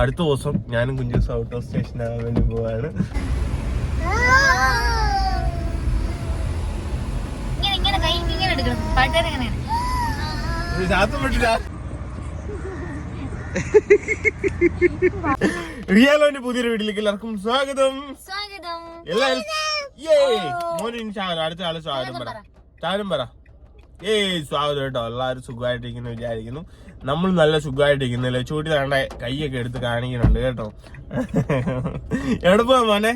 അടുത്ത ദിവസം ഞാനും കുഞ്ചൂസ് ഔട്ട് ഓഫ് സ്റ്റേഷൻ ആവാൻ വേണ്ടി പോവാണ്. റിയാലോന്റെ പുതിയൊരു വീട്ടിലേക്ക് എല്ലാവർക്കും സ്വാഗതം. സ്വാഗതം. ചാവരം അടുത്ത ആൾ സ്വാഗതം പറ. ചാവരം പറ. ഏയ് സ്വാഗതം കേട്ടോ. എല്ലാവരും സുഖമായിട്ടിരിക്കുന്നു വിചാരിക്കുന്നു. നമ്മൾ നല്ല സുഖമായിട്ടിരിക്കുന്നില്ലേ ചൂട്ടി താണ്ട കൈയൊക്കെ എടുത്ത് കാണിക്കുന്നുണ്ട് കേട്ടോ. എവിടെ പോവാ മോനെ?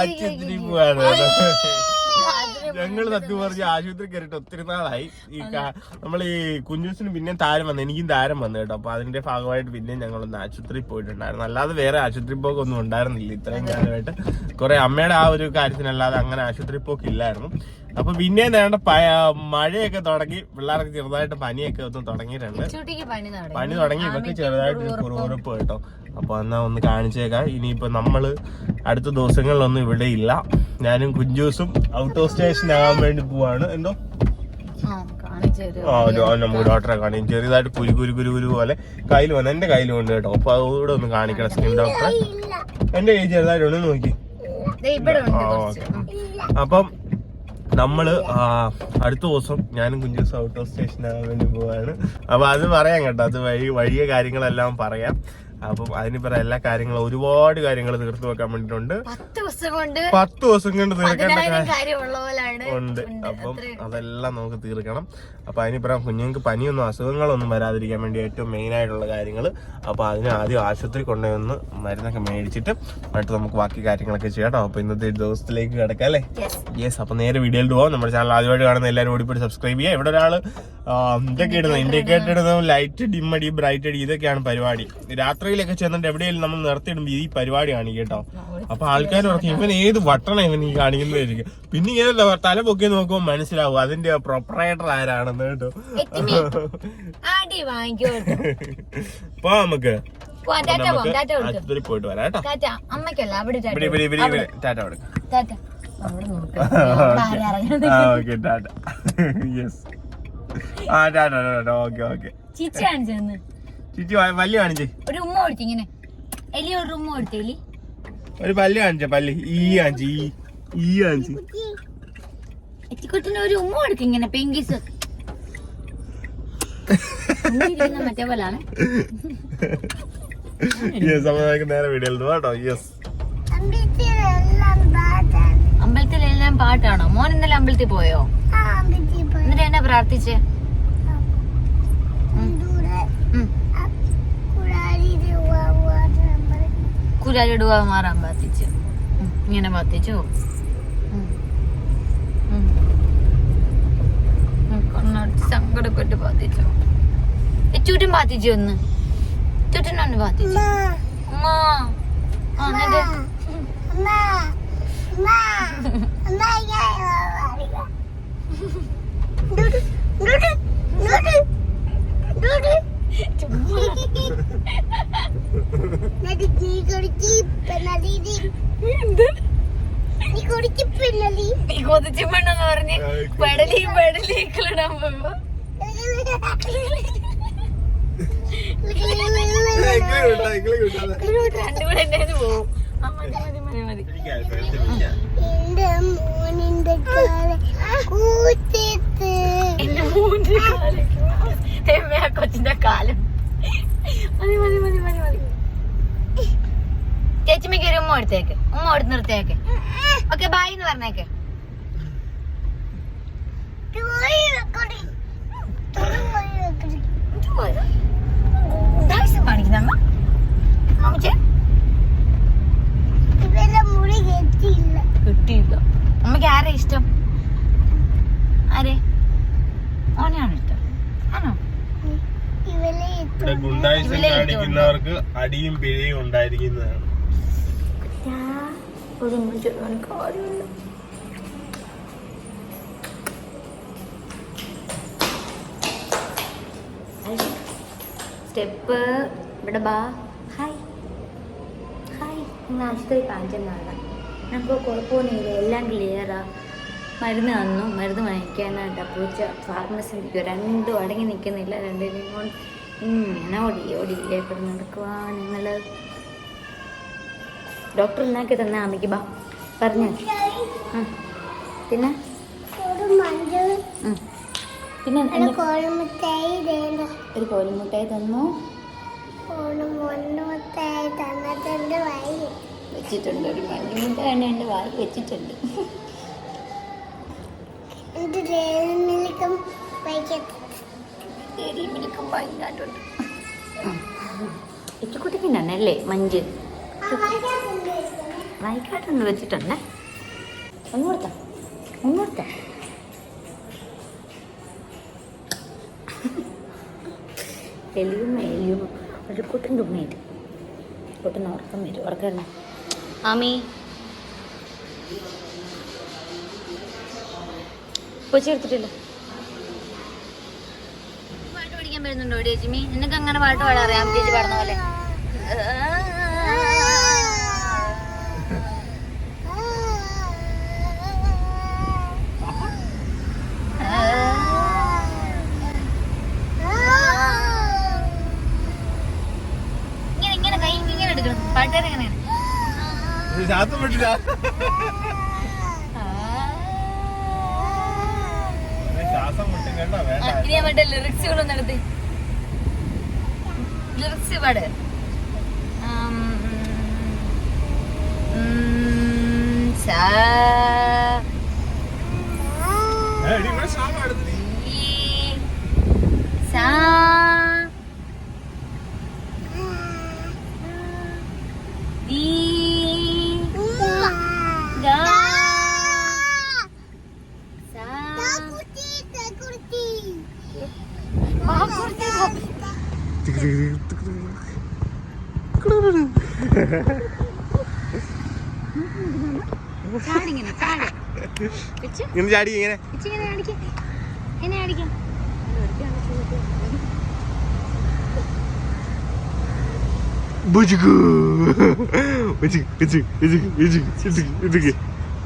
ആശുപത്രി പോവാണ് ഞങ്ങൾ സത്യം പറഞ്ഞ ആശുപത്രി കയറിയിട്ട് ഒത്തിരി നാളായി. ഈ നമ്മൾ ഈ കുഞ്ഞൂസിന് പിന്നെ താരം വന്നു എനിക്കും താരം വന്നു കേട്ടോ. അപ്പൊ അതിന്റെ ഭാഗമായിട്ട് പിന്നെ ഞങ്ങളൊന്ന് ആശുപത്രിയിൽ പോയിട്ടുണ്ടായിരുന്നു. അല്ലാതെ വേറെ ആശുപത്രി പോക്കൊന്നും ഉണ്ടായിരുന്നില്ല ഇത്രയും കാലമായിട്ട്. കുറെ അമ്മയുടെ ആ ഒരു കാര്യത്തിനല്ലാതെ അങ്ങനെ ആശുപത്രി പോക്ക് ഇല്ലായിരുന്നു അപ്പൊ പിന്നെ വേണ്ട മഴയൊക്കെ തുടങ്ങി പിള്ളേർക്ക് ചെറുതായിട്ട് പനിയൊക്കെ ഒന്ന് തുടങ്ങിയിട്ടുണ്ട്. പനി തുടങ്ങി. ഇവർക്ക് ചെറുതായിട്ട് കുറുകുറുപ്പ് കേട്ടോ. അപ്പൊ എന്നാ ഒന്ന് കാണിച്ചേക്കാം. ഇനിയിപ്പോ നമ്മൾ അടുത്ത ദിവസങ്ങളിലൊന്നും ഇവിടെ ഇല്ല. ഞാനും കുഞ്ചൂസും ഔട്ട് ഓഫ് സ്റ്റേഷൻ ആകാൻ വേണ്ടി പോവാണ്. എന്തോ? നമുക്ക് ഡോക്ടറെ കാണി ചെറിയതായിട്ട് കുരു കുരു കുരു കുരു പോലെ കയ്യിൽ വന്നു എന്റെ കയ്യിൽ കൊണ്ട് കേട്ടോ. അപ്പൊ അതുകൂടെ ഒന്ന് കാണിക്കണം സ്കിൻ ഡോക്ടറെ. എന്റെ കൈ ചെറുതായിട്ടുണ്ട് നോക്കി. ദേ ഇവിടെ ഉണ്ട് ആ, അപ്പം നമ്മൾ അടുത്ത ദിവസം ഞാനും കുഞ്ചൂസ് ഔട്ട് ഓഫ് സ്റ്റേഷൻ ആകാൻ വേണ്ടി പോവാണ്. അപ്പൊ അത് പറയാം കേട്ടോ. അത് വഴി വഴിയ കാര്യങ്ങളെല്ലാം പറയാം. അപ്പം അതിന് പറയാം എല്ലാ കാര്യങ്ങളും ഒരുപാട് കാര്യങ്ങൾ തീർത്തു വെക്കാൻ വേണ്ടിട്ടുണ്ട് പത്ത് ദിവസം കൊണ്ട് പത്ത് ദിവസം കൊണ്ട് തീർക്കേണ്ട കാര്യം ഉണ്ട്. അപ്പം അതെല്ലാം നമുക്ക് തീർക്കണം. അപ്പൊ അതിന് പറയാം കുഞ്ഞുങ്ങൾക്ക് പനിയൊന്നും അസുഖങ്ങളൊന്നും വരാതിരിക്കാൻ വേണ്ടി ഏറ്റവും മെയിൻ ആയിട്ടുള്ള കാര്യങ്ങൾ. അപ്പൊ അതിന് ആദ്യം ആശുപത്രി കൊണ്ടുവന്ന് മരുന്നൊക്കെ മേടിച്ചിട്ട് എന്നിട്ട് നമുക്ക് ബാക്കി കാര്യങ്ങളൊക്കെ ചെയ്യാം കേട്ടോ. അപ്പൊ ഇന്നത്തെ ദിവസത്തിലേക്ക് കിടക്കാം അല്ലേ? യെസ് അപ്പൊ നേരെ വീഡിയോയിൽ പോവാം. നമ്മുടെ ചാനൽ ആദ്യമായിട്ട് കാണുന്ന എല്ലാവരും ഓടിപ്പോയി സബ്സ്ക്രൈബ് ചെയ്യുക. ഇവിടെ ഒരാൾ ആ, ഇതൊക്കെ ഇടുന്നത്. ഇൻഡിക്കേറ്റർ ഇടുന്നതും. ലൈറ്റ് ഡിമ്മടി ബ്രൈറ്റ് അടി ഇതൊക്കെയാണ് പരിപാടി. രാത്രിയിലൊക്കെ ചെന്നിട്ട് എവിടെയെങ്കിലും നമ്മൾ നിർത്തിയിടുമ്പോൾ ഈ പരിപാടി കാണിക്കും കേട്ടോ. അപ്പൊ ആൾക്കാർ പറഞ്ഞു ഇവൻ ഏത് വട്ടണം ഇവൻ ഈ കാണിക്കുന്നതായിരിക്കും? പിന്നെ ഇങ്ങനെ തല പൊക്കി നോക്കുമ്പോൾ മനസ്സിലാവും അതിന്റെ പ്രൊപ്പറേറ്റർ ആരാണെന്ന് കേട്ടോ. അപ്പൊ നമുക്ക് ആശുപത്രി പോയിട്ട് വരാം കേട്ടോ. അമ്മയ്ക്കല്ല അവിടെ tata tata okay tata. Yes ആ ടാറ്റ ടാറ്റ ഓക്കെ ഓക്കെ. ചിച്ച കാണിച്ചെന്ന് ചിച്ചി പല്ല് കാണിച്ചേ. ഒരു ഉമ്മ കൊടുത്തു ഇങ്ങനെ. എലി ഒരു ഉമ്മ കൊടുത്തു എലി. ഒരു പല്ല് കാണിച്ച പല്ല്. ഈ കാണിച്ച് ഈ ഈ കാണിച്ച്. എത്തിക്കുട്ടിന് ഒരു ഉമ്മ കൊടുക്കും ഇങ്ങനെ പെങ്കിസ് മറ്റേ പോലാണ്. യെസ് നേരെ വീഡിയോയിൽ കേട്ടോ യെസ് അമ്പലത്തിലെല്ലാം പാട്ടാണോ? മോൻ ഇന്നലെ അമ്പലത്തിൽ പോയോ? എന്നിട്ട് എന്നെ പ്രാർത്ഥിച്ചേ? മാറാൻ പ്രാർത്ഥിച്ചു. ഇങ്ങനെ പ്രാർത്ഥിച്ചു? സങ്കടപ്പെട്ട് ചുറ്റും പ്രാർത്ഥിച്ചു ഒന്ന്? ചുറ്റിനൊന്ന് പ്രാർത്ഥിച്ചു? അമ്മ ആ എന്നിട്ട്? കൊതിച്ചു പെണ്ണെന്ന് പറഞ്ഞ് പെടലി പെടലി കിളിടാൻ പോകുമ്പോ രണ്ടും കൂടെ എന്റെ കയ്യിന്ന് പോകും ആ, മതി. കൊച്ചിന്റെ കാലം മതി മതി മതി മതി മതി ചേച്ചിമ്മയ്ക്ക് ഒരു ഉമ്മ എടുത്തേക്ക് ഉമ്മ എടുത്ത് നിർത്തേക്ക് ഓക്കെ ബായ് എന്ന് പറഞ്ഞേക്ക് കാണിക്കുന്ന അമ്മ അമ്മച്ചേ കിട്ടിയില്ല. അമ്മയ്ക്ക് ആരെ ഇഷ്ടം? ആരെ? ഓനെയാണ് ഇഷ്ടം ആണോ ഇവിടെ ഗുണ്ടായിസം കാണിക്കുന്നവർക്ക് അടിയും പിഴയും ഉണ്ടായിരിക്കുന്നതാണ്. ഒന്നും ചെറുതാൻ കാര്യമില്ല. സ്റ്റെപ്പ് ഇവിടെ ബാ. ഇന്ന് ആശുപത്രി കാണിച്ചെന്നാണ് നമുക്ക് കുഴപ്പമൊന്നുമില്ല എല്ലാം ക്ലിയറാ മരുന്ന് തന്നു മരുന്ന് വാങ്ങിക്കാനായിട്ട് പൂച്ച ഫാർമസി നിൽക്കുക രണ്ടും അടങ്ങി നിൽക്കുന്നില്ല രണ്ടിനെയും കൊണ്ട്. ഇങ്ങനെ ഓടി ഓടി എവിടെ നടക്കുവാ നിങ്ങൾ ഡോക്ടർ ഉണ്ടാക്കി തന്നെ അമ്മയ്ക്ക് ബാ. പറഞ്ഞു. പിന്നെ. പിന്നെ ഒരു കോഴിമുട്ടായി തന്നു ഒരു മുന്നൂറ്റായി തന്നിട്ടുണ്ട് വൈ വെച്ചിട്ടുണ്ട്. ഒരു മഞ്ഞുമുട്ടായി എന്റെ വായി വെച്ചിട്ടുണ്ട്. ഇത് മിൽക്കും വൈക്കത്ത് ഡയറി മിൽക്കും ഭയങ്കരമായിട്ടുണ്ട് ഇച്ചുകുട്ടിക്ക് അല്ലേ മഞ്ച്? വായിക്കാട്ടൊന്ന് വെച്ചിട്ടുണ്ട്? ഒന്ന് കൊടുത്താ ഒന്ന് കൊടുത്താ എലിയും എലിയും ഒരു കുട്ടൻ തുമ്മിയിട്ട് കുട്ടൻ ഉറക്കം വരും. ഉറക്കം ആമി. കൊച്ചി എടുത്തിട്ടില്ല. പാട്ട് പഠിക്കാൻ വരുന്നുണ്ടോ? ചേച്ചിമി നിനക്ക് അങ്ങനെ പാട്ട് പാടാറിയാം ചേച്ചി പാടുന്ന പോലെ. güzel.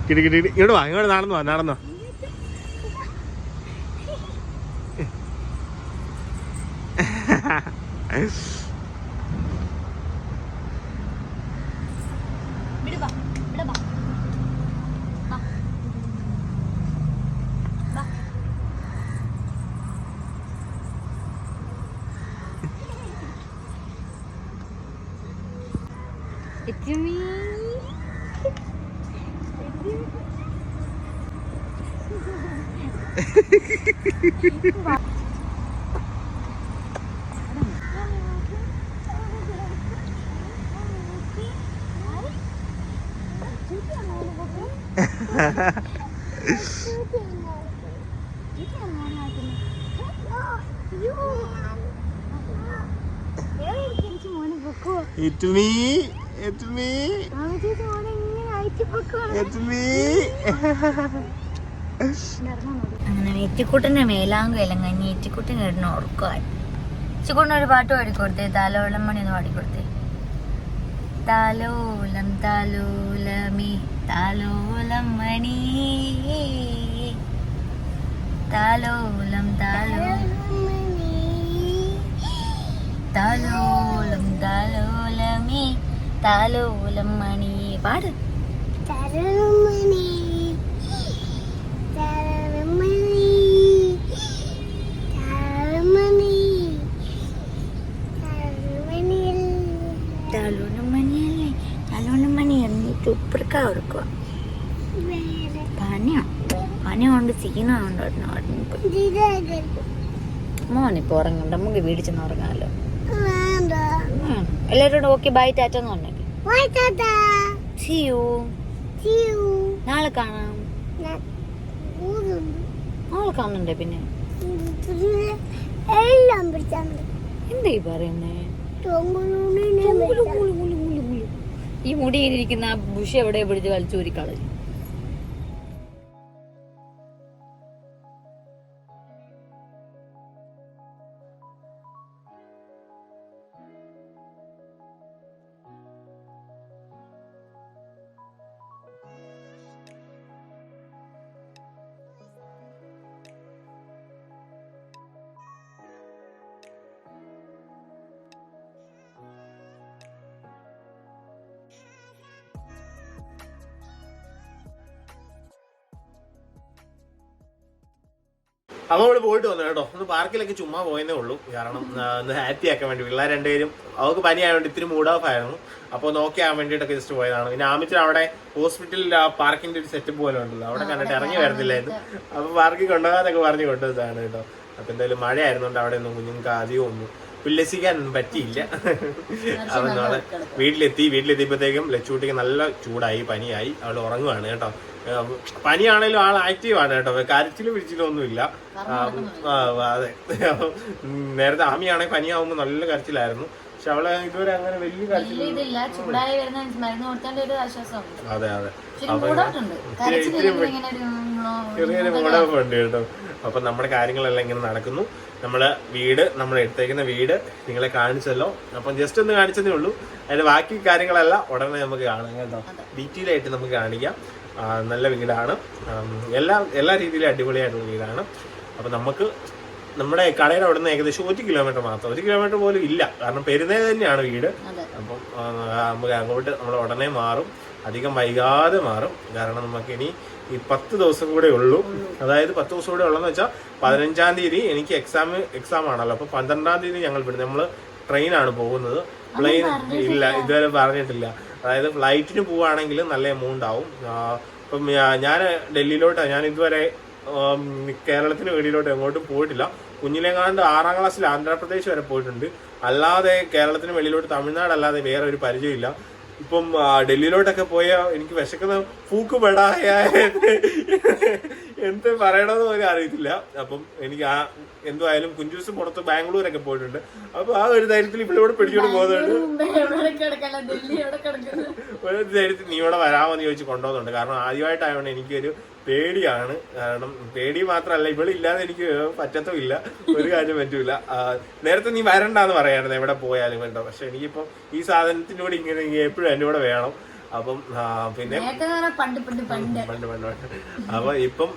കിടി കിടി കിടി. ഇങ്ങോട്ട് വാ ഇങ്ങോട്ട് നടന്നു വാ നടന്നോ വിടുവാ വിടുവാ വാ. വാ. Me. It's me. It's me. It's me. അങ്ങനെ നെറ്റിക്കുട്ടന്റെ മേലാങ്കയിലും കഴിഞ്ഞ് നെറ്റിക്കുട്ടൻ കിടന്ന് ഉറക്കമായി ചിക്കുട്ടൻ ഒരു പാട്ട് പാടിക്കൊടുത്തേ താലോളം മണി ഒന്ന് പാടിക്കൊടുത്തേ. താലോലം താലോലമേ താലോലം മണി. താലോലം താലോ താലോലം താലോലം മണി പാട് കൊടുക്കുക പനിയാ. പനി കൊണ്ട് സീനുണ്ട് മോനിപ്പോ ഉറങ്ങണ്ട. നമുക്ക് വീടിച്ചെന്ന് ചെന്ന് ഉറങ്ങാമല്ലോ. എല്ലാവരോടും ഓക്കെ. ബൈ ടാറ്റ എന്ന് പറഞ്ഞേക്ക് വായിത്താത്ത സീ യു ചിയു നാളെ കാണാം. നാളെ കാണണ്ടേ പിന്നെ? എല്ലാം പിടിച്ചാൽ എന്തായി ഈ പറയുന്നേ. ഈ മുടിയിലിരിക്കുന്ന ബുഷ് എവിടെ പിടിച്ച് വലിച്ചൂരി കളഞ്ഞു? അപ്പൊ നമ്മൾ പോയിട്ട് വന്നു കേട്ടോ. ഒന്ന് പാർക്കിലൊക്കെ ചുമ്മാ പോയെന്നേ ഉള്ളൂ. കാരണം ഒന്ന് ഹാപ്പി ആക്കാൻ വേണ്ടി പിള്ളേർ രണ്ടുപേരും അവർക്ക് പനി ആയതുകൊണ്ട് ഇത്തിരി മൂഡ് ഓഫ് ആയിരുന്നു. അപ്പോൾ നോക്കിയാൻ വേണ്ടിയിട്ടൊക്കെ ജസ്റ്റ് പോയതാണ്. പിന്നെ ആമിച്ചിന് അവിടെ ഹോസ്പിറ്റലിൽ ആ പാർക്കിന്റെ ഒരു സെറ്റപ്പ് പോലെ ഉണ്ടല്ലോ. അവിടെ കണ്ടിട്ട് ഇറങ്ങി വരുന്നില്ലായിരുന്നു അപ്പൊ പാർക്കിൽ കൊണ്ടുപോകാന്നൊക്കെ പറഞ്ഞു കൊണ്ടുവന്നതാണ് കേട്ടോ. അപ്പൊ എന്തായാലും മഴ ആയിരുന്നോണ്ട് അവിടെ ഒന്നും കുഞ്ഞുങ്ങൾക്ക് ആദ്യം ഒന്നും ഉല്ലസിക്കാൻ പറ്റിയില്ല. അവൻ നാളെ വീട്ടിലെത്തി. വീട്ടിലെത്തിയപ്പോഴത്തേക്കും ലച്ചൂട്ടിക്ക് നല്ല ചൂടായി പനിയായി. അവൾ ഉറങ്ങുവാണ് കേട്ടോ. പനിയാണേലും ആൾ ആക്റ്റീവ് ആണ് കേട്ടോ. കരച്ചിലും പിടിച്ചിലും ഒന്നുമില്ല. അതെ. നേരത്തെ ആമിയാണെങ്കിൽ പനിയാവുമ്പോൾ നല്ല കരച്ചിലായിരുന്നു. പക്ഷെ അവൾ ഇതുവരെ അങ്ങനെ വലിയ കരച്ചിൽ അതെ അതെ. ചെറിയൊരു മൂടൊക്കെ ഉണ്ട് കേട്ടോ. അപ്പൊ നമ്മുടെ കാര്യങ്ങളെല്ലാം ഇങ്ങനെ നടക്കുന്നു. നമ്മളെ വീട് നമ്മൾ എടുത്തേക്കുന്ന വീട് നിങ്ങളെ കാണിച്ചല്ലോ. അപ്പം ജസ്റ്റ് ഒന്ന് കാണിച്ചതേ ഉള്ളൂ. അതിന്റെ ബാക്കി കാര്യങ്ങളെല്ലാം ഉടനെ നമുക്ക് കാണാം കേട്ടോ. ഡീറ്റെയിൽ ആയിട്ട് നമുക്ക് കാണിക്കാം. നല്ല വീടാണ്. എല്ലാ എല്ലാ രീതിയിലും അടിപൊളിയായിട്ടുള്ള വീടാണ്. അപ്പോൾ നമുക്ക് നമ്മുടെ കടയുടെ അവിടെ നിന്ന് ഏകദേശം ഒരു കിലോമീറ്റർ മാത്രം. ഒരു കിലോമീറ്റർ പോലും ഇല്ല. കാരണം പെരുന്നേ തന്നെയാണ് വീട്. അപ്പം നമുക്ക് അങ്ങോട്ട് നമ്മൾ ഉടനെ മാറും. അധികം വൈകാതെ മാറും. കാരണം നമുക്ക് ഇനി ഈ പത്ത് ദിവസം കൂടെ ഉള്ളൂ. അതായത് പത്ത് ദിവസം കൂടെ ഉള്ളതെന്ന് വെച്ചാൽ പതിനഞ്ചാം തീയതി എനിക്ക് എക്സാം എക്സാം ആണല്ലോ. അപ്പൊ പന്ത്രണ്ടാം തീയതി ഞങ്ങൾ വിടുന്നത് നമ്മൾ ട്രെയിനാണ് പോകുന്നത്. പ്ലെയിൻ ഇല്ല. ഇതുവരെ പറഞ്ഞിട്ടില്ല. അതായത് ഫ്ലൈറ്റിന് പോവുകയാണെങ്കിൽ നല്ല എമൗണ്ട് ആവും. ഇപ്പം ഞാൻ ഡൽഹിയിലോട്ട് ഞാൻ ഇതുവരെ കേരളത്തിന് വെളിയിലോട്ട് എങ്ങോട്ടും പോയിട്ടില്ല. കുഞ്ഞിലെങ്ങാണ്ട് ആറാം ക്ലാസ്സിൽ ആന്ധ്രാപ്രദേശ് വരെ പോയിട്ടുണ്ട്. അല്ലാതെ കേരളത്തിന് വെളിയിലോട്ട് തമിഴ്നാട് അല്ലാതെ വേറെ ഒരു പരിചയമില്ല. ഇപ്പം ഡൽഹിയിലോട്ടൊക്കെ പോയ എനിക്ക് വിശക്കുന്ന പൂക്ക് പെടായ എന്ത് പറയണമെന്ന് പോലും അറിയത്തില്ല. അപ്പം എനിക്ക് ആ എന്തായാലും കുഞ്ചൂസ് പുറത്ത് ബാംഗ്ലൂരൊക്കെ പോയിട്ടുണ്ട്. അപ്പൊ ആ ഒരു ധൈര്യത്തിൽ ഇവിടെ പിടിച്ചോണ്ട് പോകുന്നുണ്ട്. ഒരു ധൈര്യത്തിൽ നീ ഇവിടെ വരാമെന്ന് ചോദിച്ച് കൊണ്ടുപോകുന്നുണ്ട്. കാരണം ആദ്യമായിട്ടായതുകൊണ്ട് എനിക്കൊരു പേടിയാണ്. കാരണം പേടി മാത്രമല്ല ഇവളില്ലാതെ എനിക്ക് പറ്റത്തുമില്ല. ഒരു കാര്യം പറ്റൂല. നേരത്തെ നീ വരണ്ടെന്ന് പറയായിരുന്നു എവിടെ പോയാലും വേണ്ട പക്ഷെ എനിക്കിപ്പം ഈ സാധനത്തിനോട് ഇങ്ങനെ എപ്പോഴും എന്റെ കൂടെ വേണം. അപ്പം പിന്നെ പണ്ട് പണ്ട് പണ്ട്. പണ്ട് അപ്പൊ ഇപ്പം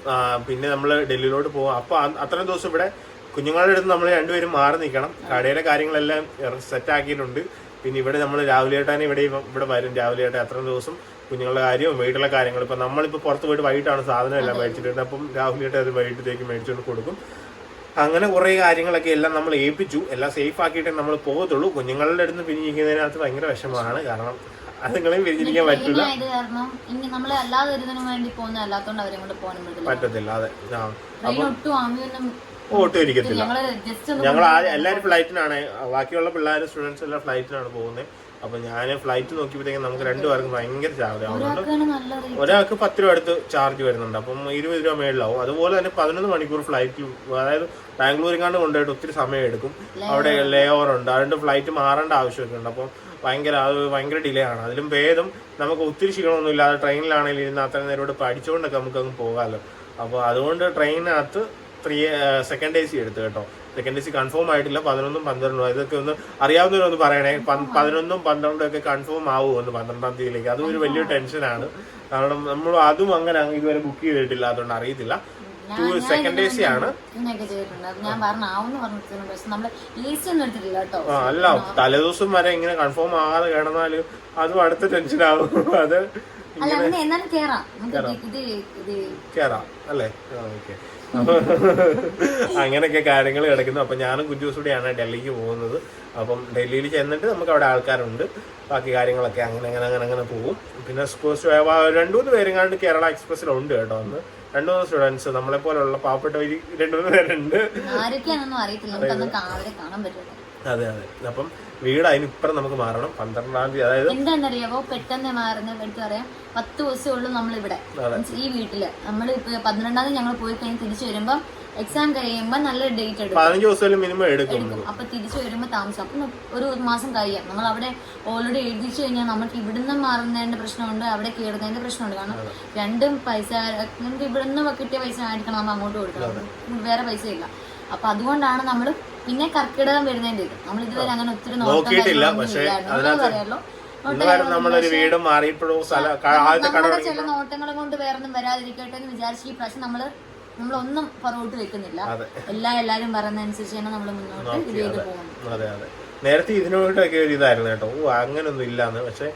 പിന്നെ നമ്മൾ ഡൽഹിയിലോട്ട് പോവാം. അപ്പൊ അത്രയും ദിവസം ഇവിടെ കുഞ്ഞുങ്ങളുടെ അടുത്ത് നമ്മൾ രണ്ടുപേരും മാറി നിൽക്കണം കടയുടെ കാര്യങ്ങളെല്ലാം സെറ്റ് ആക്കിയിട്ടുണ്ട് പിന്നെ ഇവിടെ നമ്മൾ രാവിലെ ഏട്ടാനും ഇവിടെ ഇവിടെ വരും. രാവിലെ ഏട്ടാ അത്രയും ദിവസം കുഞ്ഞുങ്ങളുടെ കാര്യവും വീട്ടിലെ കാര്യങ്ങൾ ഇപ്പൊ നമ്മളിപ്പോ പുറത്ത് പോയിട്ട് വൈകിട്ടാണ് സാധനം എല്ലാം മേടിച്ചിട്ടുണ്ട് അപ്പം രാഹുൽ ഏട്ടാ അത് വൈകിട്ടത്തേക്ക് മേടിച്ചുകൊണ്ട് കൊടുക്കും. അങ്ങനെ കുറേ കാര്യങ്ങളൊക്കെ എല്ലാം നമ്മൾ ഏൽപ്പിച്ചു. എല്ലാം സേഫ് ആക്കിയിട്ടേ നമ്മൾ പോകത്തുള്ളൂ. കുഞ്ഞുങ്ങളുടെ അടുത്ത് പിരിഞ്ഞിരിക്കുന്നതിനകത്ത് ഭയങ്കര വിഷമമാണ്. കാരണം അതുങ്ങളെയും പിരിഞ്ഞിരിക്കാൻ പറ്റില്ല പറ്റത്തില്ല. അതെ. ഒട്ടും ഇരിക്കത്തില്ല. ഞങ്ങൾ എല്ലാവരും ഫ്ലൈറ്റിനാണ് ബാക്കിയുള്ള പിള്ളേർ സ്റ്റുഡൻസ് എല്ലാം ഫ്ലൈറ്റിനാണ് പോകുന്നത്. അപ്പൊ ഞാൻ ഫ്ലൈറ്റ് നോക്കിയപ്പോഴത്തേക്കും നമുക്ക് രണ്ടുപേർക്കും ഭയങ്കര ചാർജ് ആവുന്നുണ്ട് ഒരാൾക്ക് പത്ത് രൂപ അടുത്ത് ചാർജ് വരുന്നുണ്ട്. അപ്പം ഇരുപത് രൂപ മേളിലാവും. അതുപോലെ തന്നെ പതിനൊന്ന് മണിക്കൂർ ഫ്ലൈറ്റ് അതായത് ബാംഗ്ലൂരിങ്ങാണ്ട് കൊണ്ടുപോയിട്ട് ഒത്തിരി സമയം എടുക്കും. അവിടെ ലേ ഓവർ ഉണ്ട്. അതുകൊണ്ട് ഫ്ലൈറ്റ് മാറേണ്ട ആവശ്യമൊക്കെ ഉണ്ട്. അപ്പം ഭയങ്കര അത് ഭയങ്കര ഡിലേ ആണ്. അതിലും ഭേദം നമുക്ക് ഒത്തിരി ക്ഷീണമൊന്നും ഇല്ലാതെ ട്രെയിനിലാണെങ്കിലും ഇരുന്ന് അത്രയും നേരം ഇവിടെ പഠിച്ചുകൊണ്ടൊക്കെ നമുക്ക് അങ്ങ് പോകാമല്ലോ. അപ്പോൾ അതുകൊണ്ട് ട്രെയിനകത്ത് ത്രീ സെക്കൻഡ് എ സി എടുത്തു കേട്ടോ. സെക്കൻഡ് എ കൺഫേം ആയിട്ടില്ല. പതിനൊന്നും പന്ത്രണ്ടും. ഇതൊക്കെ ഒന്ന് അറിയാവുന്നവരൊന്ന് പറയണേ. പതിനൊന്നും പന്ത്രണ്ടും ഒക്കെ കൺഫേം ആവുമോ ഒന്ന് പന്ത്രണ്ടാം തീയതിയിലേക്ക്. അതും ഒരു വലിയ ടെൻഷനാണ് കാരണം നമ്മൾ അതും അങ്ങനെ ഇതുവരെ ബുക്ക് ചെയ്തിട്ടില്ല. അതുകൊണ്ട് അറിയത്തില്ല. സെക്കൻഡ് എ സി ആണ്. അത് അല്ല. തലേദിവസം വരെ ഇങ്ങനെ കൺഫേം ആകാതെ കിടന്നാൽ അതും അടുത്ത അത് നമുക്ക് ഇത് ഇത് കേറാം. അല്ലേ? ഓക്കെ. അങ്ങനെയൊക്കെ കാര്യങ്ങൾ കിടക്കുന്നു. അപ്പൊ ഞാനും കുഞ്ചൂസൂടെയാണ് ഡൽഹിക്ക് പോകുന്നത്. അപ്പം ഡൽഹിയിൽ ചെന്നിട്ട് നമുക്ക് അവിടെ ആൾക്കാരുണ്ട്. ബാക്കി കാര്യങ്ങളൊക്കെ അങ്ങനെ അങ്ങനെ അങ്ങനെ അങ്ങനെ പോകും. പിന്നെ സ്കൂ- സ്വ- രണ്ടു മൂന്ന് പേരും കണ്ട് കേരള എക്സ്പ്രസ്സിലുണ്ട് കേട്ടോ അന്ന്. രണ്ടു മൂന്ന് സ്റ്റുഡൻസ് നമ്മളെ പോലെയുള്ള പാവപ്പെട്ട രണ്ടു മൂന്ന് പേരുണ്ട്. അറിയത്തില്ല. കാണാൻ അതെ അതെ. അപ്പം വീട് അതിനിപ്പുറം നമുക്ക് മാറണം. പന്ത്രണ്ടാം തീയതി അതായത് എന്താണെന്നറിയാവോ? പെട്ടെന്ന് മാറുന്ന എടുത്ത് പറയാം. പത്ത് ദിവസമേ ഉള്ളൂ നമ്മളിവിടെ. ഇവിടെ ഈ വീട്ടിൽ. നമ്മൾ ഇപ്പൊ പന്ത്രണ്ടാം തീയതി ഞങ്ങൾ പോയി കഴിഞ്ഞ് തിരിച്ചു വരുമ്പോ എക്സാം കഴിയുമ്പോ നല്ല ഡേറ്റ് എടുക്കും. പതിനഞ്ച് ദിവസം മിനിമം എടുക്കും. അപ്പൊ തിരിച്ചു വരുമ്പോ താമസം. അപ്പം ഒരു മാസം കഴിയാം. നമ്മൾ അവിടെ ഓൾറെഡി എഴുതിച്ചു കഴിഞ്ഞാൽ നമുക്ക് ഇവിടുന്ന് മാറുന്നതിന്റെ പ്രശ്നമുണ്ട് അവിടെ കയറുന്നതിന്റെ പ്രശ്നമുണ്ട്. കാരണം രണ്ടും പൈസ നമുക്ക് ഇവിടുന്ന് കിട്ടിയ പൈസ ആയിരിക്കണം നമ്മൾ അങ്ങോട്ട് കൊടുക്കണം. വേറെ പൈസ ഇല്ല അപ്പൊ അതുകൊണ്ടാണ് നമ്മൾ പിന്നെ കർക്കിടകം വരുന്നതിന്റെ ഇത്. നമ്മൾ ഇതുവരെ അങ്ങനെ ഒത്തിരി നോക്കിയിട്ടില്ല, പക്ഷേ വരെ നമ്മളൊരു വീട് മാറിയപ്പോഴും ചില നോട്ടങ്ങൾ കൊണ്ട് വേറൊന്നും വരാതിരിക്കട്ടെ എന്ന് വിചാരിച്ച് ഈ പ്രാവശ്യം നമ്മൾ നമ്മളൊന്നും പുറകോട്ട് വെക്കുന്നില്ല. എല്ലാ എല്ലാരും പറയുന്ന അനുസരിച്ച് തന്നെ നമ്മൾ മുന്നോട്ട് ഇത് ചെയ്ത് പോകുന്നു. നേരത്തെ ഇതിനോട്ടൊക്കെ ഒരു ഇതായിരുന്നു കേട്ടോ. ഓ അങ്ങനൊന്നും ഇല്ലാന്ന്. പക്ഷെ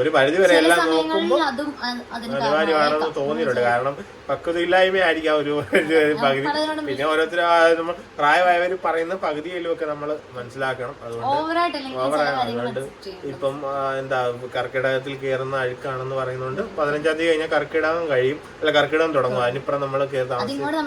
ഒരു പരിധി വരെ എല്ലാം നോക്കുമ്പോൾ അതും അനിവാര്യമാണെന്ന്. തോന്നിയിട്ടുണ്ട്. കാരണം പക്വതയില്ലായ്മയായിരിക്കാം ഒരു ഒരു പകുതി. പിന്നെ ഓരോരുത്തരും നമ്മൾ പ്രായമായവർ പറയുന്ന പകുതിയിലും ഒക്കെ നമ്മൾ മനസ്സിലാക്കണം. അതുകൊണ്ട് ഓവറാണ് അതുകൊണ്ട്. ഇപ്പം എന്താ കർക്കിടകത്തിൽ കയറുന്ന അഴുക്കാണെന്ന് പറയുന്നുണ്ട്. പതിനഞ്ചാം തീയതി കഴിഞ്ഞാൽ കർക്കിടകം കഴിയും. അല്ല കർക്കിടകം തുടങ്ങും. അതിനിപ്പുറം നമ്മൾ കയറി താമസിക്കും അതിങ്ങോട്ട്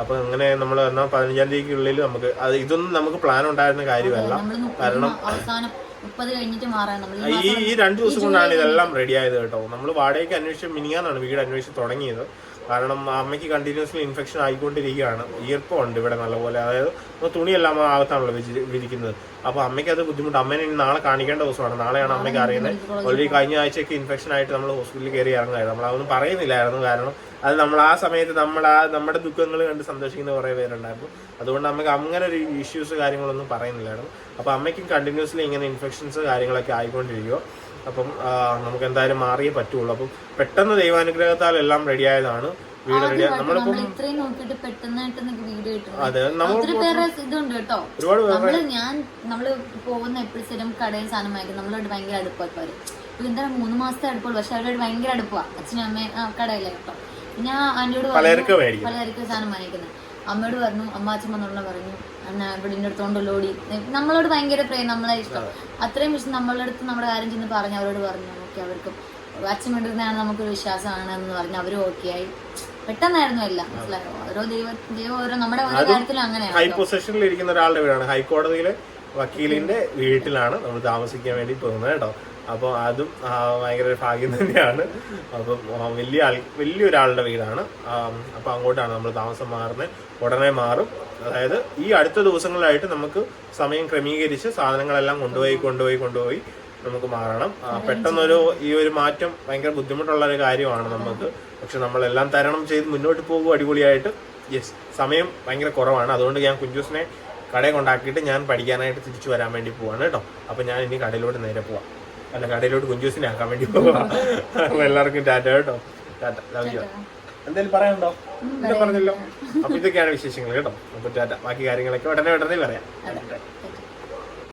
അപ്പൊ അങ്ങനെ നമ്മൾ എന്നാ പതിനഞ്ചാം തീയതിക്കുള്ളിൽ നമുക്ക് അത് ഇതൊന്നും നമുക്ക് പ്ലാൻ ഉണ്ടായിരുന്ന കാര്യമല്ല. കാരണം അവസാനം മുപ്പത് കഴിഞ്ഞിട്ട് മാറാൻ ഈ ഈ രണ്ടു ദിവസം കൊണ്ടാണ് ഇതെല്ലാം റെഡി ആയത് കേട്ടോ. നമ്മൾ വാടകയ്ക്ക് അന്വേഷിച്ച് മിനിങ്ങാന്നാണ് വീട് അന്വേഷിച്ച് തുടങ്ങിയത്. കാരണം അമ്മയ്ക്ക് കണ്ടിന്യൂസ്ലി ഇൻഫെക്ഷൻ ആയിക്കൊണ്ടിരിക്കുകയാണ്. ഈർപ്പമുണ്ട് ഇവിടെ നല്ലപോലെ. അതായത് ഇപ്പൊ തുണിയെല്ലാം ആകത്താണല്ലോ വിരി- വിരിക്കുന്നത്. അപ്പൊ അമ്മയ്ക്ക് അത് ബുദ്ധിമുട്ട്. അമ്മേനെ ഇനി നാളെ കാണിക്കേണ്ട ദിവസമാണ്. നാളെയാണ് അമ്മയ്ക്ക് അറിയുന്നത്. ഓൾറെഡി കഴിഞ്ഞ ആഴ്ചയ്ക്ക് ഇൻഫെക്ഷൻ ആയിട്ട് നമ്മൾ ഹോസ്പിറ്റലിൽ കയറി ഇറങ്ങായിരുന്നു നമ്മൾ അതൊന്നും പറയുന്നില്ലായിരുന്നു. കാരണം അത് നമ്മൾ ആ സമയത്ത് നമ്മൾ ആ നമ്മുടെ ദുഃഖങ്ങൾ കണ്ട് സന്തോഷിക്കുന്ന കുറേ പേരുണ്ടായിരുന്നു. അതുകൊണ്ട് നമുക്ക് അങ്ങനെ ഒരു ഇഷ്യൂസ് കാര്യങ്ങളൊന്നും പറയുന്നില്ലായിരുന്നു. അപ്പോൾ അമ്മയ്ക്കും കണ്ടിന്യൂസ്ലി ഇങ്ങനെ ഇൻഫെക്ഷൻസ് കാര്യങ്ങളൊക്കെ ആയിക്കൊണ്ടിരിക്കുക അപ്പം നമുക്ക് എന്തായാലും മാറിയേ പറ്റുള്ളൂ. അപ്പം പെട്ടെന്ന് ദൈവാനുഗ്രഹത്താൽ എല്ലാം റെഡിയായതാണ്. വീട് റെഡി നമ്മളിപ്പം അതെ നമ്മൾ ഒത്തിരി പേരുടെ ഇതുണ്ട് കേട്ടോ. ഒരുപാട് പേർ ഞാൻ നമ്മൾ പോകുന്ന എപ്പോഴും കടയിൽ സാധനം വാങ്ങിക്കും. നമ്മളോട് ഭയങ്കര അടുപ്പമാണ് ഇപ്പൊ അവർ എന്താണ് മൂന്ന് മാസത്തെ അടുപ്പമുള്ളൂ പക്ഷെ അവരോട് ഭയങ്കര അടുപ്പമാണ് അച്ഛനും അമ്മയും കടയിലെ കേട്ടോ. ഞാൻ ആന്റിയോട് പലചരക്ക് സാധനം വാങ്ങിക്കുന്നത്. അമ്മയോട് പറഞ്ഞു അമ്മാച്ചമ്മ എന്നുള്ള വന്നുള്ള പറഞ്ഞു. എന്നാ ഇവിടെ അടുത്തോണ്ട് ലോടി നമ്മളോട് ഭയങ്കര പ്രേം നമ്മളെ ഇഷ്ടം. അത്രയും വിഷയം നമ്മളുടെ അടുത്ത് നമ്മുടെ കാര്യം ചെന്ന് പറഞ്ഞു അവരോട് പറഞ്ഞു. ഓക്കെ അവർക്കും അച്ഛൻ വിടുന്നതാണ് നമുക്കൊരു വിശ്വാസമാണ് എന്ന് പറഞ്ഞു അവരും ഓക്കെ ആയി. പെട്ടെന്നായിരുന്നു അല്ല മനസ്സിലായോ? ഓരോ ദൈവ ദൈവം ഓരോ നമ്മുടെ ഓരോ കാര്യത്തിലും അങ്ങനെയാണ് ഹൈ പൊസിഷനിൽ ഇരിക്കുന്ന ഒരാളുടെ വീടാണ്. ഹൈക്കോടതിയിലെ വക്കീലിന്റെ വീട്ടിലാണ് നമ്മൾ താമസിക്കാൻ വേണ്ടി പോകുന്നത് കേട്ടോ. അപ്പോൾ അതും ഭയങ്കര ഒരു ഭാഗ്യം തന്നെയാണ്. അപ്പം വലിയ ആൾ വലിയൊരാളുടെ വീടാണ്. അപ്പോൾ അങ്ങോട്ടാണ് നമ്മൾ താമസം മാറുന്നത്. ഉടനെ മാറും. അതായത് ഈ അടുത്ത ദിവസങ്ങളിലായിട്ട് നമുക്ക് സമയം ക്രമീകരിച്ച് സാധനങ്ങളെല്ലാം കൊണ്ടുപോയി കൊണ്ടുപോയി കൊണ്ടുപോയി നമുക്ക് മാറണം. പെട്ടെന്നൊരു ഈ ഒരു മാറ്റം ഭയങ്കര ബുദ്ധിമുട്ടുള്ള ഒരു കാര്യമാണ് നമുക്ക്. പക്ഷെ നമ്മളെല്ലാം തരണം ചെയ്ത് മുന്നോട്ട് പോകും അടിപൊളിയായിട്ട്. യെസ് സമയം ഭയങ്കര കുറവാണ്. അതുകൊണ്ട് ഞാൻ കുഞ്ചൂസിനെ കടയിൽ കൊണ്ടാക്കിയിട്ട് ഞാൻ പഠിക്കാനായിട്ട് തിരിച്ചു വരാൻ വേണ്ടി പോവാണ് കേട്ടോ. അപ്പൊ ഞാൻ ഇനി കടയിലോട്ട് നേരെ പോവാം. അല്ല കടയിലോട്ട് കുഞ്ചൂസിനെ ആക്കാൻ വേണ്ടി പോവാം. അപ്പൊ എല്ലാവർക്കും ടാറ്റ കേട്ടോ. ടാറ്റ ലവ് യു എന്തെങ്കിലും പറയാനുണ്ടോ? പറഞ്ഞല്ലോ. അപ്പൊ ഇതൊക്കെയാണ് വിശേഷങ്ങൾ കേട്ടോ. അപ്പൊ ടാറ്റ ബാക്കി കാര്യങ്ങളൊക്കെ ഉടനെ ഉടനെ പറയാം.